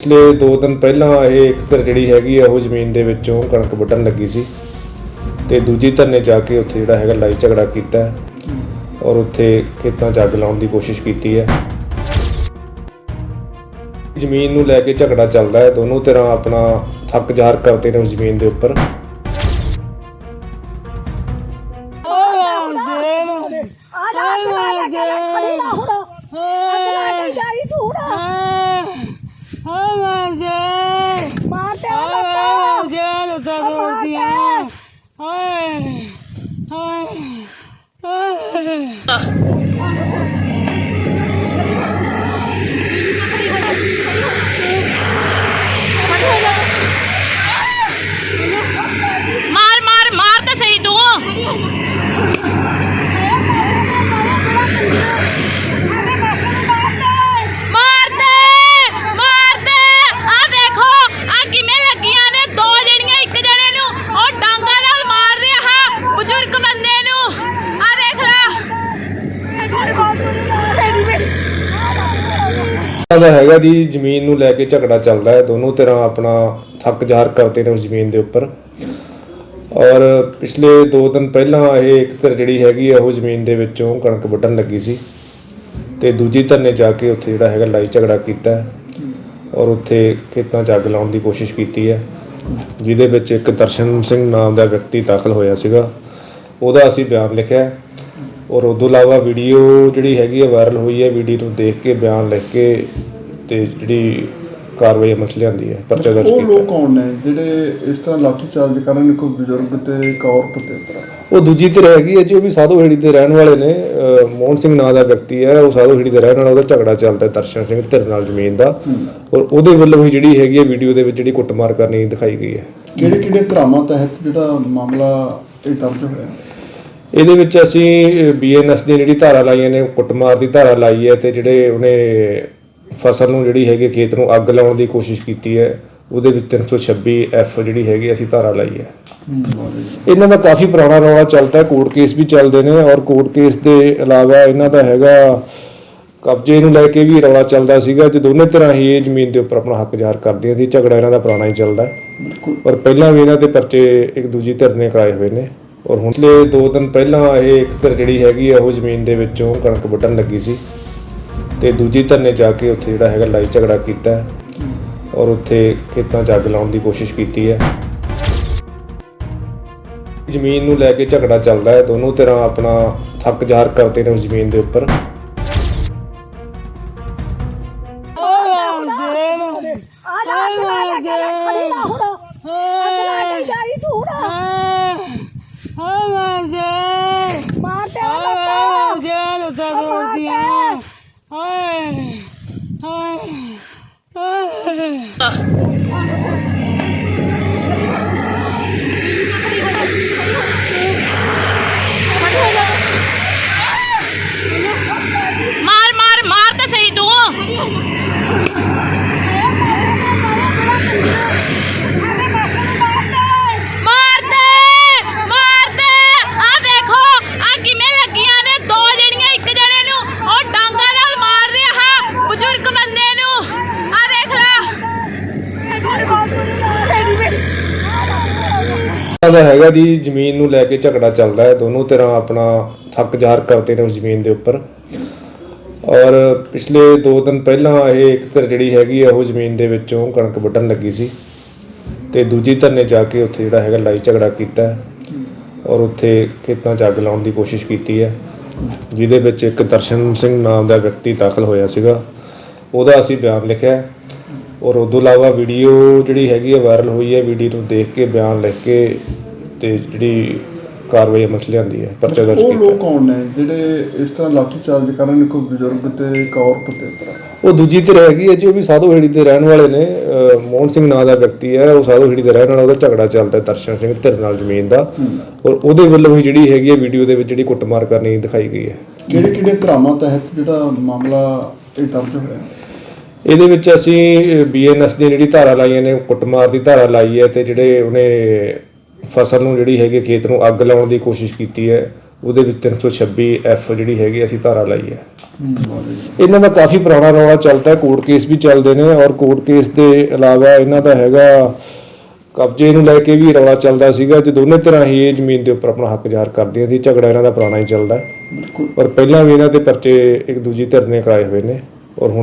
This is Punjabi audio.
ਪਿਛਲੇ 2 ਦਿਨ ਪਹਿਲਾਂ ਇਹ ਇੱਕ ਧਿਰ ਜਿਹੜੀ ਹੈਗੀ ਆ ਉਹ ਜ਼ਮੀਨ ਦੇ ਵਿੱਚੋਂ ਕਣਕ ਵੱਢਣ ਲੱਗੀ ਸੀ ਤੇ ਦੂਜੀ ਧਿਰ ਨੇ ਜਾ ਕੇ ਉੱਥੇ ਜਿਹੜਾ ਹੈਗਾ ਲੜਾਈ ਝਗੜਾ ਕੀਤਾ ਹੈ ਔਰ ਉੱਥੇ ਖੇਤਾਂ 'ਚ ਅੱਗ ਲਾਉਣ ਦੀ ਕੋਸ਼ਿਸ਼ ਕੀਤੀ ਹੈ। ਜ਼ਮੀਨ ਨੂੰ ਲੈ ਕੇ ਝਗੜਾ ਚੱਲਦਾ ਹੈ ਦੋਨੋਂ ਧਿਰਾਂ ਆਪਣਾ ਹੱਕ ਜ਼ਾਹਰ ਕਰਦੇ ਨੇ ਉਸ ਜ਼ਮੀਨ ਦੇ ਉੱਪਰ। ਆ ਜਾ to. ਇਹਨਾਂ ਦਾ ਹੈਗਾ ਜੀ, ਜ਼ਮੀਨ ਨੂੰ ਲੈ ਕੇ ਝਗੜਾ ਚੱਲਦਾ ਹੈ, ਦੋਨੋਂ ਧਿਰਾਂ ਆਪਣਾ ਹੱਕ ਜ਼ਾਹਰ ਕਰਦੇ ਨੇ ਉਸ ਜ਼ਮੀਨ ਦੇ ਉੱਪਰ। ਔਰ ਪਿਛਲੇ 2 ਦਿਨ ਪਹਿਲਾਂ ਇਹ ਇੱਕ ਧਿਰ ਜਿਹੜੀ ਹੈਗੀ ਆ, ਉਹ ਜ਼ਮੀਨ ਦੇ ਵਿੱਚੋਂ ਕਣਕ ਵੱਢਣ ਲੱਗੀ ਸੀ ਤੇ ਦੂਜੀ ਧਿਰ ਨੇ ਜਾ ਕੇ ਉੱਥੇ ਜਿਹੜਾ ਹੈਗਾ ਲੜਾਈ ਝਗੜਾ ਕੀਤਾ ਔਰ ਉੱਥੇ ਖੇਤਾਂ 'ਚ ਅੱਗ ਲਾਉਣ ਦੀ ਕੋਸ਼ਿਸ਼ ਕੀਤੀ ਹੈ, ਜਿਹਦੇ ਵਿੱਚ ਇੱਕ ਦਰਸ਼ਨ ਸਿੰਘ ਨਾਮ ਦਾ ਵਿਅਕਤੀ ਦਾਖਲ ਹੋਇਆ ਸੀਗਾ। ਉਹਦਾ ਅਸੀਂ ਬਿਆਨ ਲਿਖਿਆ ਔਰ ਉਦੋਂ ਇਲਾਵਾ ਵੀਡੀਓ ਜਿਹੜੀ ਹੈਗੀ ਹੈ ਵਾਇਰਲ ਹੋਈ ਹੈ ਵੀਡੀਓ ਨੂੰ ਦੇਖ ਕੇ ਬਿਆਨ ਲਿਖ ਕੇ ਤੇ ਜਿਹੜੀ ਕਾਰਵਾਈ ਅਮਲ 'ਚ ਲਿਆਂਦੀ ਹੈ ਪਰਚਾ ਦਰਜ ਉਹ ਕੀਤਾ। ਲੋਕ ਕੌਣ ਨੇ? ਜਿਹੜੇ ਇਸ ਤਰ੍ਹਾਂ ਲਾਠੀ ਚਾਰਜ ਕਰਨ ਕੋਈ ਬਜ਼ੁਰਗ ਤੇ ਇੱਕ ਔਰਤ ਤੇ? ਉਤਰਾ ਉਹ ਦੂਜੀ ਧਿਰ ਹੈਗੀ ਹੈ ਜੀ ਉਹ ਵੀ ਸਾਧੂ ਹੇੜੀ ਦੇ ਰਹਿਣ ਵਾਲੇ ਨੇ। ਅਹ ਮੋਹਨ ਸਿੰਘ ਨਾਂ ਦਾ ਵਿਅਕਤੀ ਹੈ ਉਹ ਸਾਧੂ ਹੇੜੀ ਦੇ ਰਹਿਣ ਵਾਲਾ ਉਹਦਾ ਝਗੜਾ ਚੱਲਦਾ ਹੈ ਦਰਸ਼ਨ ਸਿੰਘ ਧਿਰ ਨਾਲ ਜ਼ਮੀਨ ਦਾ। ਔਰ ਉਹਦੇ ਵੱਲੋਂ ਹੀ ਜਿਹੜੀ ਹੈਗੀ ਹੈ ਵੀਡੀਓ ਦੇ ਵਿੱਚ ਜਿਹੜੀ ਕੁੱਟਮਾਰ ਕਰਨੀ ਦਿਖਾਈ ਗਈ ਹੈ। ਕਿਹੜੇ ਕਿਹੜੇ ਧਰਾਵਾਂ ਤਹਿਤ ਜਿਹੜਾ ਮਾਮਲਾ ਇਹ ਦਰਜ ਹੋਇਆ? ਇਹਦੇ ਵਿੱਚ ਅਸੀਂ ਬੀਐਨਐਸ ਦੀ ਜਿਹੜੀ ਧਾਰਾ ਲਾਈਆਂ ਨੇ ਕੁੱਟਮਾਰ ਦੀ ਧਾਰਾ ਲਾਈ ਹੈ ਤੇ ਜਿਹੜੇ ਉਹਨੇ ਫਸਲ ਨੂੰ ਜਿਹੜੀ ਹੈਗੀ ਖੇਤ ਨੂੰ ਅੱਗ ਲਾਉਣ ਦੀ ਕੋਸ਼ਿਸ਼ ਕੀਤੀ ਹੈ ਉਹਦੇ ਵਿੱਚ 326 ਐਫ ਜਿਹੜੀ ਹੈਗੀ ਅਸੀਂ ਧਾਰਾ ਲਾਈ ਹੈ। ਇਹਨਾਂ ਦਾ ਕਾਫੀ ਪੁਰਾਣਾ ਰੌਲਾ ਚੱਲਦਾ ਹੈ ਕੋਰਟ ਕੇਸ ਵੀ ਚੱਲਦੇ ਨੇ ਔਰ ਕੋਰਟ ਕੇਸ ਦੇ ਇਲਾਵਾ ਇਹਨਾਂ ਦਾ ਹੈਗਾ ਕਬਜ਼ੇ ਨੂੰ ਲੈ ਕੇ ਵੀ ਰੌਲਾ ਚੱਲਦਾ ਸੀਗਾ ਜੇ ਦੋਨੇ ਤਰ੍ਹਾਂ ਹੀ ਇਹ ਜ਼ਮੀਨ ਦੇ ਉੱਪਰ ਆਪਣਾ ਹੱਕ ਜ਼ਾਹਰ ਕਰਦੀਆਂ ਸੀ ਝਗੜਾ ਇਹਨਾਂ ਦਾ ਪੁਰਾਣਾ ਹੀ ਚੱਲਦਾ ਹੈ। ਔਰ ਪਹਿਲਾਂ ਵੀ ਇਹਨਾਂ ਦੇ ਪਰਚੇ ਇੱਕ ਦੂਜੀ ਧਿਰ ਨੇ ਕਰਾਏ ਹੋਏ ਨੇ। ਔਰ ਹੁਣ ਪਿਛਲੇ 2 ਦਿਨ ਪਹਿਲਾਂ ਇਹ ਇੱਕ ਧਿਰ ਜਿਹੜੀ ਹੈਗੀ ਆ ਉਹ ਜ਼ਮੀਨ ਦੇ ਵਿੱਚੋਂ ਕਣਕ ਵੱਢਣ ਲੱਗੀ ਸੀ। ਤੇ ਦੂਜੀ ਧਿਰ ਨੇ ਜਾ ਕੇ ਉੱਥੇ ਜਿਹੜਾ ਹੈਗਾ ਲੜਾਈ ਝਗੜਾ ਕੀਤਾ ਹੈ ਔਰ ਉੱਥੇ ਖੇਤਾਂ 'ਚ ਅੱਗ ਲਾਉਣ ਦੀ ਕੋਸ਼ਿਸ਼ ਕੀਤੀ ਹੈ। ਜ਼ਮੀਨ ਨੂੰ ਲੈ ਕੇ ਝਗੜਾ ਚੱਲਦਾ ਹੈ। ਦੋਨੋਂ ਧਿਰਾਂ ਆਪਣਾ ਹੱਕ ਜ਼ਾਹਰ ਕਰਦੇ ਨੇ ਉਸ ਜ਼ਮੀਨ ਦੇ ਉੱਪਰ। ਆ ਜਾ ਅੱਗ to. ਦਾ ਹੈਗਾ ਜੀ, ਜ਼ਮੀਨ ਨੂੰ ਲੈ ਕੇ ਝਗੜਾ ਚੱਲਦਾ ਹੈ, ਦੋਨੋਂ ਧਿਰਾਂ ਆਪਣਾ ਹੱਕ ਜ਼ਾਹਰ ਕਰਦੇ ਨੇ ਉਸ ਜ਼ਮੀਨ ਦੇ ਉੱਪਰ। ਔਰ ਪਿਛਲੇ 2 ਦਿਨ ਪਹਿਲਾਂ ਇਹ ਇੱਕ ਧਿਰ ਜਿਹੜੀ ਹੈਗੀ ਆ, ਉਹ ਜ਼ਮੀਨ ਦੇ ਵਿੱਚੋਂ ਕਣਕ ਵੱਢਣ ਲੱਗੀ ਸੀ ਤੇ ਦੂਜੀ ਧਿਰ ਨੇ ਜਾ ਕੇ ਉੱਥੇ ਜਿਹੜਾ ਹੈਗਾ ਲੜਾਈ ਝਗੜਾ ਕੀਤਾ ਔਰ ਉੱਥੇ ਖੇਤਾਂ 'ਚ ਅੱਗ ਲਾਉਣ ਦੀ ਕੋਸ਼ਿਸ਼ ਕੀਤੀ ਹੈ, ਜਿਹਦੇ ਵਿੱਚ ਇੱਕ ਦਰਸ਼ਨ ਸਿੰਘ ਨਾਮ ਦਾ ਵਿਅਕਤੀ ਦਾਖਲ ਹੋਇਆ ਸੀਗਾ। ਉਹਦਾ ਅਸੀਂ ਬਿਆਨ ਲਿਖਿਆ ਔਰ ਉਦੋਂ ਇਲਾਵਾ ਵੀਡੀਓ ਜਿਹੜੀ ਹੈਗੀ ਹੈ ਵਾਇਰਲ ਹੋਈ ਹੈ ਵੀਡੀਓ ਨੂੰ ਦੇਖ ਕੇ ਬਿਆਨ ਲਿਖ ਕੇ ਤੇ ਜਿਹੜੀ ਕਾਰਵਾਈ ਅਮਲ 'ਚ ਲਿਆਂਦੀ ਹੈ ਪਰਚਾ ਦਰਜ ਉਹ ਕੀਤਾ। ਲੋਕ ਕੌਣ ਨੇ? ਜਿਹੜੇ ਇਸ ਤਰ੍ਹਾਂ ਲਾਠੀ ਚਾਰਜ ਕਰਨ ਕੋਈ ਬਜ਼ੁਰਗ ਤੇ ਇੱਕ ਔਰਤ ਤੇ? ਉਹ ਦੂਜੀ ਧਿਰ ਹੈਗੀ ਹੈ ਜੀ ਉਹ ਵੀ ਸਾਧੂ ਹੇੜੀ ਦੇ ਰਹਿਣ ਵਾਲੇ ਨੇ। ਅਹ ਮੋਹਨ ਸਿੰਘ ਨਾਂ ਦਾ ਵਿਅਕਤੀ ਹੈ ਉਹ ਸਾਧੂ ਹੇੜੀ ਦੇ ਰਹਿਣ ਵਾਲਾ ਉਹਦਾ ਝਗੜਾ ਚੱਲਦਾ ਹੈ ਦਰਸ਼ਨ ਸਿੰਘ ਧਿਰ ਨਾਲ ਜ਼ਮੀਨ ਦਾ। ਔਰ ਉਹਦੇ ਵੱਲੋਂ ਹੀ ਜਿਹੜੀ ਹੈਗੀ ਹੈ ਵੀਡੀਓ ਦੇ ਵਿੱਚ ਜਿਹੜੀ ਕੁੱਟਮਾਰ ਕਰਨੀ ਦਿਖਾਈ ਗਈ ਹੈ। ਕਿਹੜੇ ਕਿਹੜੇ ਧਰਾਵਾਂ ਤਹਿਤ ਜਿਹੜਾ ਮਾਮਲਾ ਇਹ ਦਰਜ ਹੋਇਆ? ਇਹਦੇ ਵਿੱਚ ਅਸੀਂ ਬੀਐਨਐਸ ਦੀ ਜਿਹੜੀ ਧਾਰਾ ਲਾਈਆਂ ਨੇ ਕੁੱਟਮਾਰ ਦੀ ਧਾਰਾ ਲਾਈ ਹੈ ਤੇ ਜਿਹੜੇ ਉਹਨੇ ਫਸਲ ਨੂੰ ਜਿਹੜੀ ਹੈਗੀ ਖੇਤ ਨੂੰ ਅੱਗ ਲਾਉਣ ਦੀ ਕੋਸ਼ਿਸ਼ ਕੀਤੀ ਹੈ ਉਹਦੇ ਵਿੱਚ 326 ਐਫ ਜਿਹੜੀ ਹੈਗੀ ਅਸੀਂ ਧਾਰਾ ਲਾਈ ਹੈ। ਇਹਨਾਂ ਦਾ ਕਾਫੀ ਪੁਰਾਣਾ ਰੌਲਾ ਚੱਲਦਾ ਹੈ ਕੋਰਟ ਕੇਸ ਵੀ ਚੱਲਦੇ ਨੇ ਔਰ ਕੋਰਟ ਕੇਸ ਦੇ ਇਲਾਵਾ ਇਹਨਾਂ ਦਾ ਹੈਗਾ ਕਬਜ਼ੇ ਨੂੰ ਲੈ ਕੇ ਵੀ ਰੌਲਾ ਚੱਲਦਾ ਸੀਗਾ ਜੇ ਦੋਨੇ ਤਰ੍ਹਾਂ ਹੀ ਇਹ ਜ਼ਮੀਨ ਦੇ ਉੱਪਰ ਆਪਣਾ ਹੱਕ ਜ਼ਾਹਰ ਕਰਦੀਆਂ ਸੀ ਝਗੜਾ ਇਹਨਾਂ ਦਾ ਪੁਰਾਣਾ ਹੀ ਚੱਲਦਾ। ਪਰ ਪਹਿਲਾਂ ਵੀ ਇਹਨਾਂ ਦੇ ਪਰਚੇ ਇੱਕ ਦੂਜੀ ਧਿਰ ਨੇ ਕਰਾਏ ਹੋਏ ਨੇ